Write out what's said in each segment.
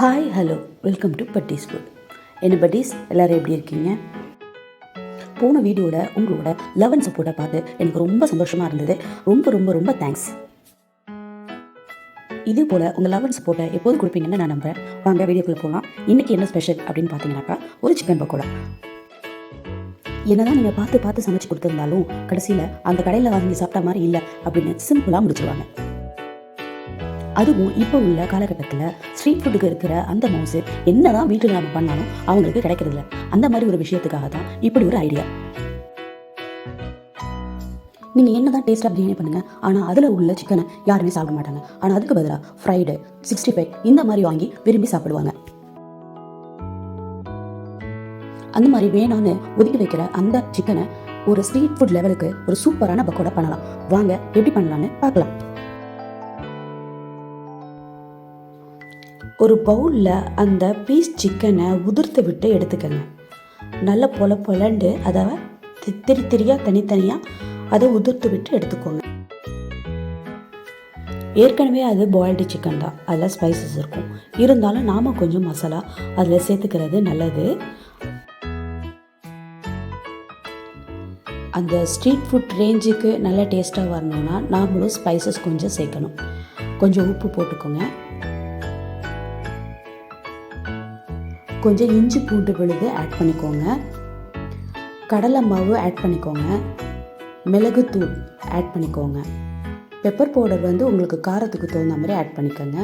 Hi hello welcome to Patty's food என்ன Patty's எல்லோரும் எப்படி இருக்கீங்க? போன வீடியோவில் உங்களோட லவ் அண்ட் சப்போர்ட்டை பார்த்து எனக்கு ரொம்ப சந்தோஷமாக இருந்தது. ரொம்ப ரொம்ப ரொம்ப தேங்க்ஸ் இதே போல் உங்கள் லவ் அண்ட் சப்போர்ட்டை எப்போது கொடுப்பீங்கன்னு நான் நம்புறேன். வாங்க வீடியோக்குள்ளே போகலாம் இன்றைக்கி என்ன ஸ்பெஷல் அப்படின்னு பார்த்தீங்கன்னாக்கா ஒரு சிக்கன் பக்கோடா. என்னதான் நீங்கள் பார்த்து பார்த்து சமைச்சு கொடுத்துருந்தாலும் கடைசியில் அந்த கடையில் வாங்கி சாப்பிட்ட மாதிரி இல்லை அப்படின்னு சிம்பிளாக முடிச்சிருவாங்க. அதுவும் இப்போ உள்ள காலகட்டத்தில் ஸ்ட்ரீட் ஃபுட்டுக்கு இருக்கிற அந்த மவுசு என்னதான் வீட்டில் நம்ம பண்ணாலும் அவங்களுக்கு கிடைக்கிறதில்ல. அந்த மாதிரி ஒரு விஷயத்துக்காக தான் இப்படி ஒரு ஐடியா நீங்கள் என்ன தான் டேஸ்ட்டாக பிரியாணி பண்ணுங்கள் ஆனால் அதில் உள்ள சிக்கனை யாருமே சாப்பிட மாட்டாங்க. ஆனால் அதுக்கு பதிலாக ஃப்ரைடு சிக்ஸ்டி ஃபைவ் இந்த மாதிரி வாங்கி விரும்பி சாப்பிடுவாங்க. அந்த மாதிரி வேணான்னு ஒதுக்கி வைக்கிற அந்த சிக்கனை ஒரு ஸ்ட்ரீட் ஃபுட் லெவலுக்கு ஒரு சூப்பரான பக்கோட பண்ணலாம். வாங்க எப்படி பண்ணலான்னு பார்க்கலாம். ஒரு பவுலில் அந்த பீஸ் சிக்கனை உதிர்த்து விட்டு எடுத்துக்கங்க. நல்லா பொல பொலண்டு அதை திரி திரியாக தனித்தனியாக அதை உதிர்த்து விட்டு எடுத்துக்கோங்க. ஏற்கனவே அது பாயில்டு சிக்கன் தான். அதில் ஸ்பைசஸ் இருக்கும். இருந்தாலும் நாம் கொஞ்சம் மசாலா அதில் சேர்த்துக்கிறது நல்லது. அந்த ஸ்ட்ரீட் ஃபுட் ரேஞ்சுக்கு நல்ல டேஸ்ட்டாக வரணும்னா நாமளும் ஸ்பைசஸ் கொஞ்சம் சேர்க்கணும். கொஞ்சம் உப்பு போட்டுக்கோங்க. கொஞ்சம் இஞ்சி பூண்டு விழுது ஆட் பண்ணிக்கோங்க. கடலை மாவு ஆட் பண்ணிக்கோங்க. மிளகுத்தூள் ஆட் பண்ணிக்கோங்க. பெப்பர் பவுடர் வந்து உங்களுக்கு காரத்துக்கு தகுந்த மாதிரி ஆட் பண்ணிக்கோங்க.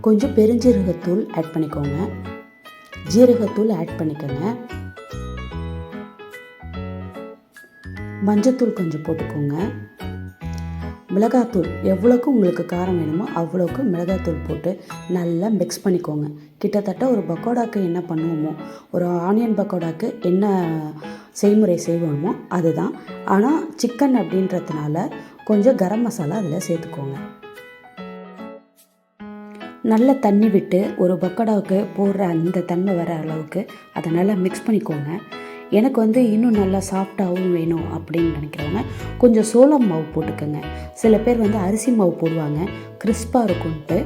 கொஞ்சம் பெருஞ்சீரகத்தூள் ஆட் பண்ணிக்கோங்க. ஜீரகத்தூள் ஆட் பண்ணிக்கோங்க. மஞ்சத்தூள் கொஞ்சம் போட்டுக்கோங்க. மிளகாத்தூள் எவ்வளோக்கு உங்களுக்கு காரம் வேணுமோ அவ்வளோக்கு மிளகாத்தூள் போட்டு நல்லா மிக்ஸ் பண்ணிக்கோங்க. கிட்டத்தட்ட ஒரு பக்கோடாக்கு என்ன பண்ணுவோமோ ஒரு ஆனியன் பக்கோடாக்கு என்ன செய்முறை செய்வோமோ அதுதான். ஆனால் சிக்கன் அப்படின்றதுனால கொஞ்சம் கரம் மசாலா அதில் சேர்த்துக்கோங்க. நல்ல தண்ணி விட்டு ஒரு பக்கோடாவுக்கு போடுற அந்த தன்மை வர அளவுக்கு அதை நல்லா மிக்ஸ் பண்ணிக்கோங்க. எனக்கு வந்து இன்னும் நல்லா சாஃப்டாகவும் வேணும் அப்படின்னு நினைக்கிறவங்க கொஞ்சம் சோளம் மாவு போட்டுக்கோங்க. சில பேர் வந்து அரிசி மாவு போடுவாங்க. கிறிஸ்பாக இருக்கும்ன்ட்டு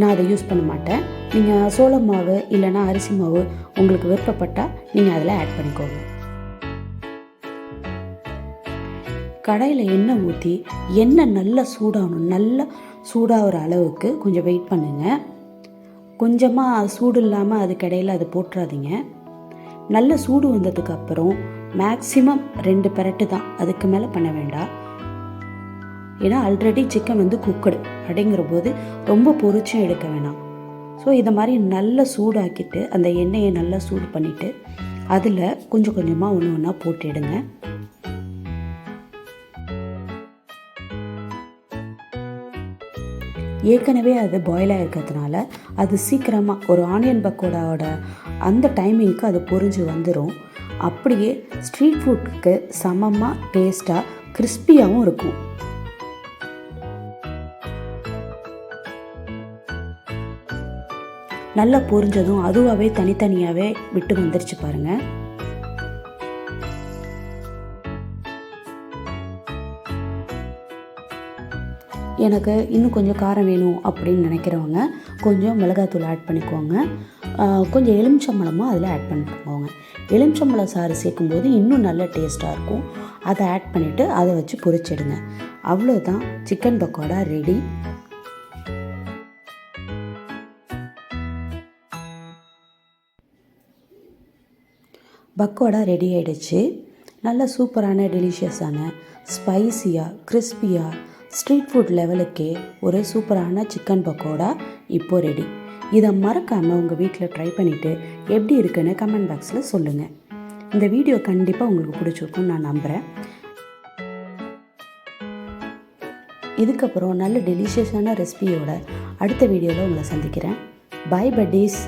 நான் அதை யூஸ் பண்ண மாட்டேன். நீங்கள் சோளம் மாவு இல்லைன்னா அரிசி மாவு உங்களுக்கு விருப்பப்பட்டால் நீங்கள் அதில் ஆட் பண்ணிக்கோங்க. கடையில் எண்ணெய் ஊற்றி எண்ணெய் நல்லா சூடாகணும். நல்லா சூடாகிற அளவுக்கு கொஞ்சம் வெயிட் பண்ணுங்கள் கொஞ்சமாக சூடு இல்லாமல் அது அதை அது போட்டுறாதீங்க. நல்ல சூடு வந்ததுக்கு அப்புறம் மேக்ஸிமம் ரெண்டு பெரட்டு தான். அதுக்கு மேலே பண்ண வேண்டாம். ஏன்னா ஆல்ரெடி சிக்கன் வந்து குக்கடு அப்படிங்கிற போது ரொம்ப பொரிச்சும் எடுக்க வேணாம். ஸோ இதை மாதிரி நல்லா சூடாக்கிட்டு அந்த எண்ணெயை நல்லா சூடு பண்ணிவிட்டு அதில் கொஞ்சம் கொஞ்சமாக ஒன்று ஒன்றா போட்டு எடுங்க. ஏற்கனவே அது பாயிலாக இருக்கிறதுனால அது சீக்கிரமாக ஒரு ஆனியன் பக்கோடாவோட அந்த டைமிங்க்கு அது பொறிஞ்சு வந்துடும் அப்படியே ஸ்ட்ரீட் ஃபுட்டுக்கு சமமாக டேஸ்ட்டாக கிறிஸ்பியாகவும் இருக்கும். நல்லா பொரிஞ்சதும் அதுவாகவே தனித்தனியாகவே விட்டு வந்துருச்சு பாருங்கள் எனக்கு இன்னும் கொஞ்சம் காரம் வேணும் அப்படின்னு நினைக்கிறவங்க கொஞ்சம் மிளகாத்தூள் ஆட் பண்ணிக்கோங்க. கொஞ்சம் எலுமிச்சம்பழமும் அதில் ஆட் பண்ணிக்கோங்க. எலுமிச்சம்பழம் சாறு சேர்க்கும்போது இன்னும் நல்ல டேஸ்ட்டாக இருக்கும். அதை ஆட் பண்ணிவிட்டு அதை வச்சு பொரிச்சிடுங்க. அவ்வளோதான் chicken pakoda ready pakoda ready ஆயிடுச்சு. நல்ல சூப்பரான டெலிஷியஸான ஸ்பைஸியாக கிறிஸ்பியாக ஸ்ட்ரீட் ஃபுட் லெவலுக்கே ஒரு சூப்பரான சிக்கன் பக்கோடா இப்போ ரெடி. இதை மறக்காமல் உங்கள் வீட்டில் ட்ரை பண்ணிவிட்டு எப்படி இருக்குன்னு கமெண்ட் பாக்ஸில் சொல்லுங்கள் இந்த வீடியோ கண்டிப்பாக உங்களுக்கு பிடிச்சிருக்கும்னு நான் நம்புகிறேன் இதுக்கப்புறம் நல்ல டெலிஷியஸான ரெசிபியோட அடுத்த வீடியோவில் உங்களை சந்திக்கிறேன். By buddies